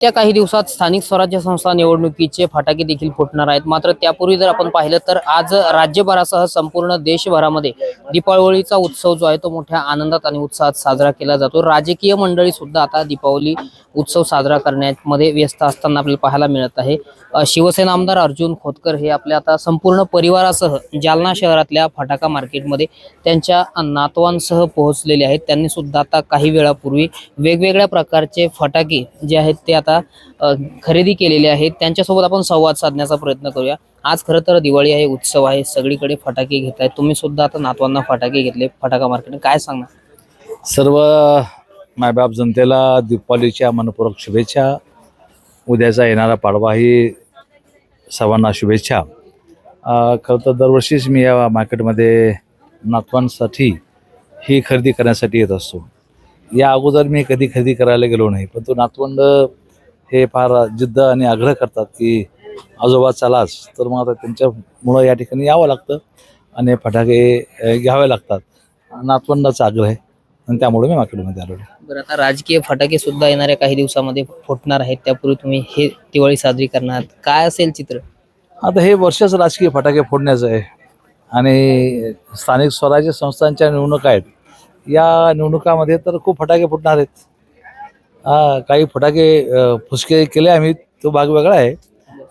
त्या काही दिवसात स्थानिक स्वराज्य संस्था निवडणुकीचे फटाके देखील फुटणार आहेत. मात्र त्यापूर्वी जर आपण पाहिलं तर आज राज्यभरासह संपूर्ण देशभरामध्ये दीपावलीचा उत्सव जो आहे तो मोठ्या आनंदात आणि उत्साहात साजरा केला जातो. राजकीय मंडळी सुद्धा आता दीपावली उत्सव साजरा करण्यामध्ये व्यस्त असताना आपल्याला पाहायला मिळत आहे. शिवसेना आमदार अर्जुन खोतकर हे आपल्या आता संपूर्ण परिवारासह जालना शहरातल्या फटाका मार्केटमध्ये त्यांच्या नातवांसह पोहोचलेले आहेत. त्यांनी सुद्धा आता काही वेळापूर्वी वेगवेगळ्या प्रकारचे फटाके जे आहेत ते आता आता खरेदी केलेले आहेत. त्यांच्यासोबत आपण संवाद साधण्याचा प्रयत्न करूया. आज खरं तर दिवाळी आहे उत्सव आहे. सगळीकडे फटाके घेत आहेत तुम्ही सुद्धा आता नातवांना फटाके घेतले. फटाका मार्केट काय सांगणार? सर्व मायबाप जनतेला दीपावलीच्या मनपूर्वक शुभेच्छा. उद्याचा येणारा पाडवा ही सर्वांना शुभेच्छा. खरं तर दरवर्षीच मी या मार्केटमध्ये नातवांसाठी ही खरेदी करण्यासाठी येत असतो. या अगोदर मी कधी खरेदी करायला गेलो नाही पण तो नातवंड हे फार जिद्द आणि आग्रह करतात की आजोबा चलाच तर मग आता त्यांच्यामुळं या ठिकाणी यावं लागतं आणि फटाके घ्यावे लागतात. नातवंडाचा आग्रह आहे. आणि त्यामुळे मी मार्केटमध्ये आलो बरं आता राजकीय फटाके सुद्धा येणाऱ्या काही दिवसामध्ये फुटणार आहेत. त्यापूर्वी तुम्ही हे दिवाळी साजरी करणार. काय असेल चित्र? आता हे वर्षच राजकीय फटाके फोडण्याचं आहे. आणि स्थानिक स्वराज्य संस्थांच्या निवडणुका आहेत. या निवडणुकामध्ये तर खूप फटाके फुटणार आहेत. हा, काही फटाके फुसके केले आम्ही. तो भाग वेगळा आहे.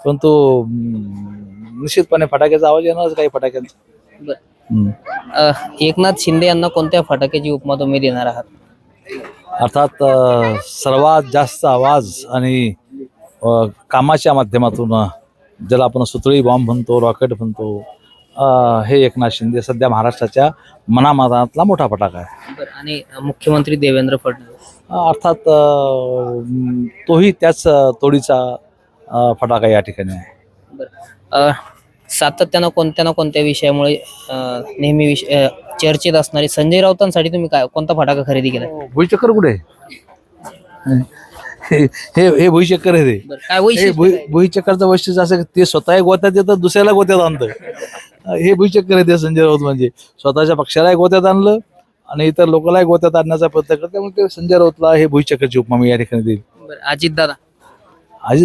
पण तो हम्म, निश्चितपणे फटाक्याचा आवाज येणारच काही फटाक्यांचा. बरं. हम्म. अ, एकनाथ शिंदे यांना कोणत्या फटाक्याची उपमा तुम्ही देणार आहात? अर्थात अ, सर्वात जास्त आवाज आणि अ, कामाच्या माध्यमातून अ, ज्याला आपण सुतळी बॉम्ब म्हणतो रॉकेट म्हणतो अ, हे एकनाथ शिंदे सध्या महाराष्ट्राच्या मनामनातला मोठा फटाका आहे. बरं. आणि मुख्यमंत्री देवेंद्र फडणवीस. अर्थात तोही त्याच तोडीचा फटाका या ठिकाणी आहे. सातत्यानं कोणत्या ना कोणत्या विषयामुळे अ, नेहमी विष अ, चर्चेत असणारे संजय राऊतांसाठी तुम्ही काय कोणता फटाका खरेदी केला भुईचक्कर कुठे आहे? हे हे हे भुईचक्कर आहे ते. हे? भुईचक्करचं वैशिष्ट्य असं की ते स्वतः गोत्यात येतं दुसऱ्याला गोत्यात आणतं. हे भुईचक्कर आहे ते संजय राऊत म्हणजे. स्वतःच्या पक्षालाही गोत्यात आणलं आणि इतर लोकांनाही गोत्यात आणण्याचा प्रयत्न करत. त्यामुळे ते संजय राऊतला हे भुईचक्करची उपमा मी या ठिकाणी देईल. बरं अजित दादा.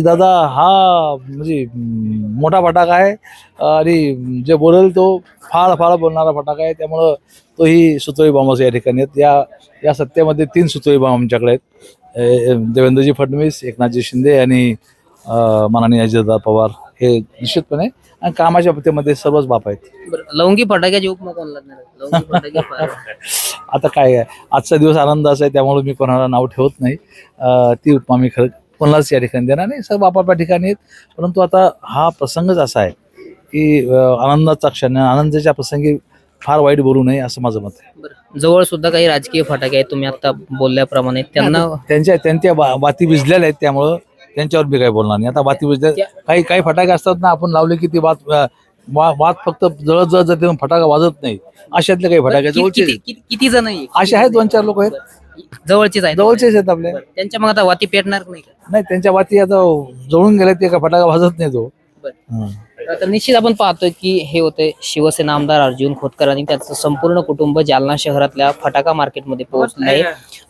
दादा हा म्हणजे मोठा फटाका आहे. आणि जे बोलेल तो फाळ फाळ बोलणारा फटाका आहे. त्यामुळं तोही सुतळी बॉम्बच या ठिकाणी आहेत. या या सत्तेमध्ये तीन सुतळी बॉम्ब आमच्याकडे आहेत. देवेंद्रजी फडणवीस एकनाथजी शिंदे आणि माननीय अजितदादा पवार. हे निश्चितपणे आणि कामाच्या बाबतीमध्ये सर्वच बाप आहेत. बरं लवंगी फटाक्याची उपमा आहे? लवंगी फटाके फा- आता काय आहे? आजचा दिवस आनंदाचा आहे त्यामुळे मी कोणाला नाव ठेवत नाही. अं, ती उपमा मी खरं कोणालाच या ठिकाणी देणार नाही. सर्व आपापल्या ठिकाणी आहेत. परंतु आता हा प्रसंगच असा आहे की अं, आनंदाचा क्षण आहे. आनंदाच्या प्रसंगी फार वाईट बोलू नये असं माझं मत आहे. बरं जवळ सुद्धा काही राजकीय फटाके आहेत तुम्ही आता बोलल्याप्रमाणे. त्यांना त्यांच्या त्यांच्या बाती भिजलेल्या आहेत त्यामुळं त्यांच्यावर मी काही बोलणार नाही. आता बाती भिजल्या काही काही फटाके असतात ना आपण लावले की ती बात अं, वा- वात फक्त जळत जळत जाते फटाका वाजत नाही. अशातले काही फटाके जवळचे किती- जण आहे? असे आहेत दोन चार लोक आहेत. जवळचेच आहेत. जवळचेच आहेत आपले. त्यांच्या मग आता वाती पेटणार नाही नाही त्यांच्या वाती आता जळून गेल्या ते का फटाका भाजत नाही तो. तर निश्चित आपण पाहतोय की हे होते शिवसेना आमदार अर्जुन खोतकर आणि त्याचं संपूर्ण कुटुंब जालना शहरातल्या फटाका मार्केटमध्ये पोहोचले आहे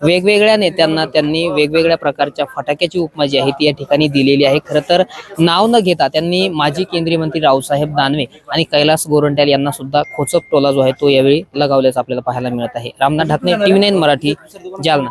वेगवेगळ्या नेत्यांना त्यांनी वेगवेगळ्या प्रकारच्या फटाक्याची उपमा जी आहे ती या ठिकाणी दिलेली आहे. खरं तर नाव न घेता त्यांनी माजी केंद्रीय मंत्री रावसाहेब दानवे आणि कैलास गोरंट्याल यांना सुद्धा खोचक टोला जो आहे तो यावेळी लगावल्याचं आपल्याला पाहायला मिळत आहे. Ramnath Dhakne TV nine Marathi Jalna.